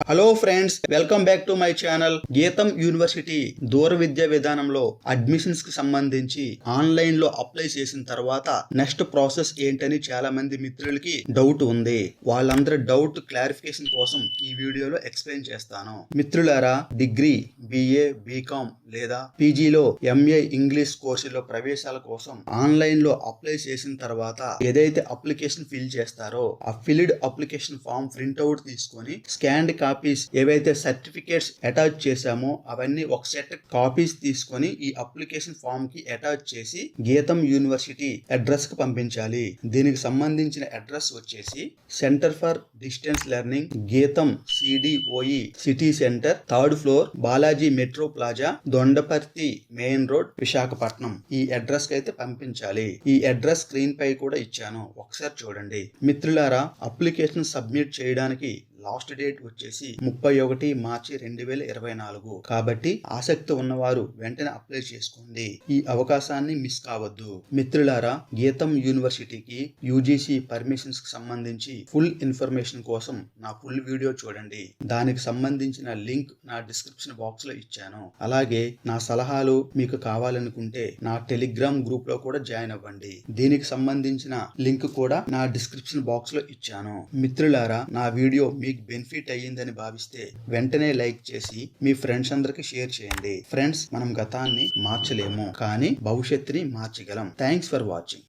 Hello friends welcome back to my channel Gitam university దూర విద్యా విధానంలో అడ్మిషన్స్కి సంబంధించి ఆన్లైన్లో అప్లై చేసిన తర్వాత నెక్స్ట్ ప్రాసెస్ ఏంటని చాలా మంది మిత్రులకి డౌట్ ఉంది. వాళ్ళందరి డౌట్ క్లారిఫికేషన్ కోసం ఈ వీడియోలో ఎక్స్ప్లెయిన్ చేస్తాను. మిత్రులారా డిగ్రీ బిఏ బీకామ్ లేదా పీజీలో ఎంఏ ఇంగ్లీష్ కోర్సులో ప్రవేశాల కోసం ఆన్లైన్లో అప్లై చేసిన తర్వాత ఏదైతే అప్లికేషన్ ఫిల్ చేస్తారో ఆ ఫిల్డ్ అప్లికేషన్ ఫామ్ ప్రింట్అవుట్ తీసుకొని స్కాన్డ్ కాపీస్ ఏవైతే సర్టిఫికేట్స్ అటాచ్ చేశామో అవన్నీ ఒక సెట్ కాపీస్ తీసుకొని ఈ అప్లికేషన్ ఫామ్కి అటాచ్ చేసి గీతం యూనివర్సిటీ అడ్రస్కు పంపించాలి. దీనికి సంబంధించిన అడ్రస్ వచ్చేసి centre for distance learning Gitam CDOE city centre third floor Balaji metro plaza Dondaparthi main road Visakhapatnam. ఈ అడ్రస్కి అయితే పంపించాలి. ఈ అడ్రస్ స్క్రీన్ పై కూడా ఇచ్చాను. ఒకసారి చూడండి. మిత్రులారా అప్లికేషన్ సబ్మిట్ చేయడానికి లాస్ట్ డేట్ వచ్చేసి ముప్పై ఒకటి మార్చి రెండు వేల ఇరవై నాలుగు. కాబట్టి ఆసక్తి ఉన్నవారు వెంటనే అప్లై చేసుకోండి. ఈ అవకాశాన్ని మిస్ కావద్దు. మిత్రులారా గీతం యూనివర్సిటీకి యూజీసీ పర్మిషన్స్కి సంబంధించి ఫుల్ ఇన్ఫర్మేషన్ కోసం నా ఫుల్ వీడియో చూడండి. దానికి సంబంధించిన లింక్ నా డిస్క్రిప్షన్ బాక్స్లో ఇచ్చాను. అలాగే నా సలహాలు మీకు కావాలనుకుంటే నా టెలిగ్రామ్ గ్రూప్లో కూడా జాయిన్ అవ్వండి. దీనికి సంబంధించిన లింక్ కూడా నా డిస్క్రిప్షన్ బాక్స్లో ఇచ్చాను. మిత్రులారా నా వీడియో మీకు మీకు బెనిఫిట్ అయ్యిందని భావిస్తే వెంటనే లైక్ చేసి మీ ఫ్రెండ్స్ అందరికి షేర్ చేయండి. ఫ్రెండ్స్ మనం గతాన్ని మార్చలేము కానీ భవిష్యత్తుని మార్చగలం. Thanks for watching.